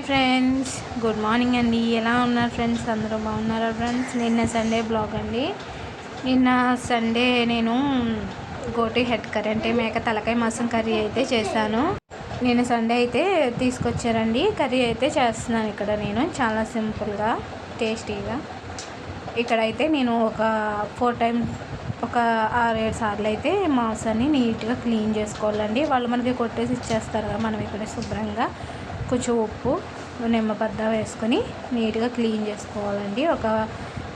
Hi friends. Good morning అండి. ఎలా ఉన్నారు ఫ్రెండ్స్? అందరూ బాగున్నారా ఫ్రెండ్స్? నిన్న సండే బ్లాగ్ అండి. నిన్న సండే నేను గోటి హెడ్ కర్రీ అంటే మేక తలకాయ మాసం కర్రీ అయితే చేశాను. నేను సండే అయితే తీసుకొచ్చారండి. కర్రీ అయితే చేస్తున్నాను ఇక్కడ నేను. చాలా సింపుల్గా టేస్టీగా. ఇక్కడైతే నేను ఒక ఫోర్ టైం ఒక ఆరేడు సార్లు అయితే మాంసాన్ని నీట్గా క్లీన్ చేసుకోవాలండి. వాళ్ళు మనకి కొట్టేసి ఇచ్చేస్తారు కదా మనం ఇక్కడ శుభ్రంగా. కొంచెం ఉప్పు నిమ్మబద్ద వేసుకొని నీట్గా క్లీన్ చేసుకోవాలండి. ఒక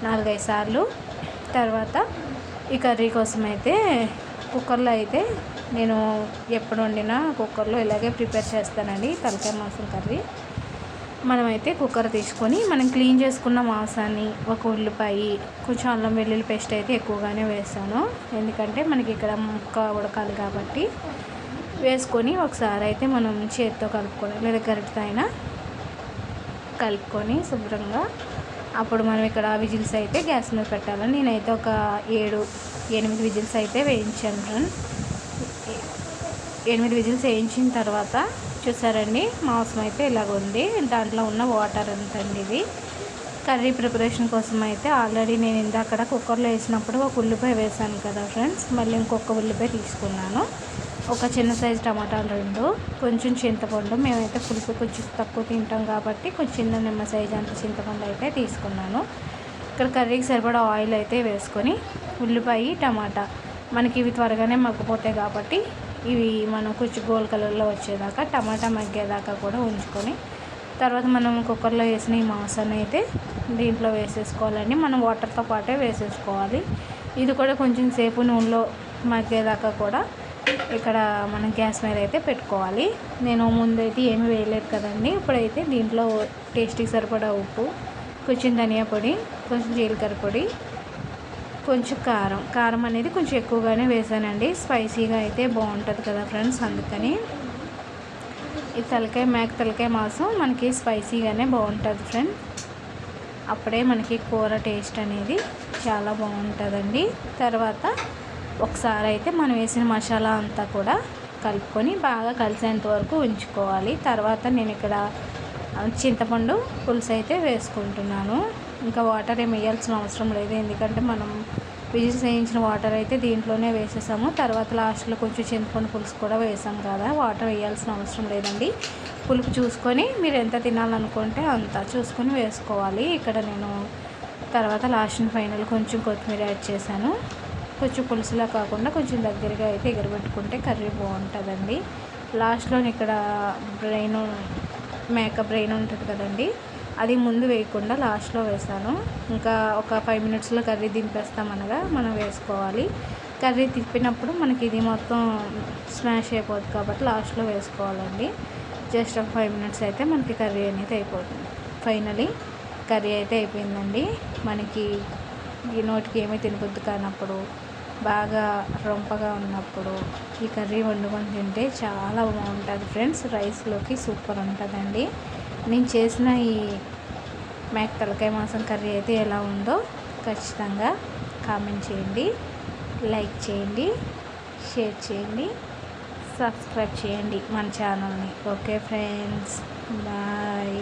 నాలుగైదు సార్లు. తర్వాత ఈ కర్రీ కోసం అయితే కుక్కర్లో అయితే నేను ఎప్పుడు వండినా కుక్కర్లో ఇలాగే ప్రిపేర్ చేస్తానండి తలకాయ మాంసం కర్రీ. మనమైతే కుక్కర్ తీసుకొని మనం క్లీన్ చేసుకున్న మాంసాన్ని ఒక ఉల్లిపాయ కొంచెం అల్లం వెల్లుల్లి పేస్ట్ అయితే ఎక్కువగానే వేసాను ఎందుకంటే మనకి ఇక్కడ ముక్క ఉడకాలి కాబట్టి వేసుకొని ఒకసారి అయితే మనం చేతితో కలుపుకొని లేదా గరిటతో అయినా కలుపుకొని శుభ్రంగా అప్పుడు మనం ఇక్కడ విజిల్స్ అయితే గ్యాస్ మీద పెట్టాలి. నేనైతే ఒక ఏడు ఎనిమిది విజిల్స్ అయితే వేయించాను ఫ్రెండ్స్ ఎనిమిది విజిల్స్ వేయించిన తర్వాత చూసారండి మాంసం అయితే ఇలాగ ఉంది. దాంట్లో ఉన్న వాటర్ అంత అండి ఇది. కర్రీ ప్రిపరేషన్ కోసం అయితే ఆల్రెడీ నేను ఇందాక కుక్కర్లో వేసినప్పుడు ఒక ఉల్లిపాయ వేసాను కదా ఫ్రెండ్స్. మళ్ళీ ఇంకొక ఉల్లిపాయ తీసుకున్నాను. ఒక చిన్న సైజు టమాటాలు రెండు కొంచెం చింతపండు. మేమైతే పులుసు కొంచెం తక్కువ తింటాం కాబట్టి కొంచెం చిన్న నిమ్మ సైజు అంత చింతపండు అయితే తీసుకున్నాను. ఇక్కడ కర్రీకి సరిపడా ఆయిల్ అయితే వేసుకొని ఉల్లిపాయ టమాటా మనకి ఇవి త్వరగానే మగ్గిపోతాయి కాబట్టి ఇవి మనం కొంచెం గోల్డ్ కలర్లో వచ్చేదాకా టమాటా మగ్గేదాకా కూడా ఉంచుకొని తర్వాత మనం కుక్కర్లో వేసిన ఈ మాంసాన్ని అయితే దీంట్లో వేసేసుకోవాలండి. మనం వాటర్తో పాటే వేసేసుకోవాలి. ఇది కూడా కొంచెం సేపు నూనెలో మగ్గేదాకా కూడా ఇక్కడ మనం గ్యాస్ మీద అయితే పెట్టుకోవాలి. నేను ముందైతే ఏమి వేయలేదు కదండి. ఇప్పుడైతే దీంట్లో టేస్టీకి సరిపడా ఉప్పు కొంచెం ధనియా పొడి కొంచెం జీలకర్ర పొడి కొంచెం కారం. కారం అనేది కొంచెం ఎక్కువగానే వేసానండి. స్పైసీగా అయితే బాగుంటుంది కదా ఫ్రెండ్స్ అందుకని. ఈ తలకాయ మేక తలకాయ మాంసం మనకి స్పైసీగానే బాగుంటుంది ఫ్రెండ్. అప్పుడే మనకి కూర టేస్ట్ అనేది చాలా బాగుంటుందండి. తర్వాత ఒకసారి అయితే మనం వేసిన మసాలా అంతా కూడా కలుపుకొని బాగా కలిసేంత వరకు ఉంచుకోవాలి. తర్వాత నేను ఇక్కడ చింతపండు పులుసు అయితే వేసుకుంటున్నాను. ఇంకా వాటర్ ఏమి వేయాల్సిన అవసరం లేదు. ఎందుకంటే మనం విజిల్స్ వేయించిన వాటర్ అయితే దీంట్లోనే వేసేసాము. తర్వాత లాస్ట్లో కొంచెం చింతపండు పులుసు కూడా వేసాం కదా. వాటర్ వేయాల్సిన అవసరం లేదండి. పులుపు చూసుకొని మీరు ఎంత తినాలనుకుంటే అంత చూసుకొని వేసుకోవాలి. ఇక్కడ నేను తర్వాత లాస్ట్ ఫైనల్ కొంచెం కొత్తిమీర యాడ్ చేశాను. కొంచెం పులుసులా కాకుండా కొంచెం దగ్గరగా అయితే ఎగరబెట్టుకుంటే కర్రీ బాగుంటుందండి. లాస్ట్లో ఇక్కడ బ్రెయిన్ మేక బ్రెయిన్ ఉంటుంది కదండి. అది ముందు వేయకుండా లాస్ట్లో వేసాను. ఇంకా ఒక ఫైవ్ మినిట్స్లో కర్రీ దింపేస్తామనగా మనం వేసుకోవాలి. కర్రీ తిప్పినప్పుడు మనకి ఇది మొత్తం స్మాష్ అయిపోతుంది కాబట్టి లాస్ట్లో వేసుకోవాలండి. జస్ట్ ఒక ఫైవ్ మినిట్స్ అయితే మనకి కర్రీ అనేది అయిపోతుంది. ఫైనలీ కర్రీ అయితే అయిపోయిందండి. మనకి ఈ నోటికి ఏమీ తినబుద్ది కానప్పుడు బాగా రొంపగా ఉన్నప్పుడు ఈ కర్రీ వండుకొని తింటే చాలా బాగుంటుంది ఫ్రెండ్స్. రైస్లోకి సూపర్ ఉంటుందండి. నేను చేసిన ఈ మేక తలకాయ మాసం కర్రీ అయితే ఎలా ఉందో ఖచ్చితంగా కామెంట్ చేయండి లైక్ చేయండి షేర్ చేయండి సబ్స్క్రైబ్ చేయండి మన ఛానల్ని. Okay friends bye.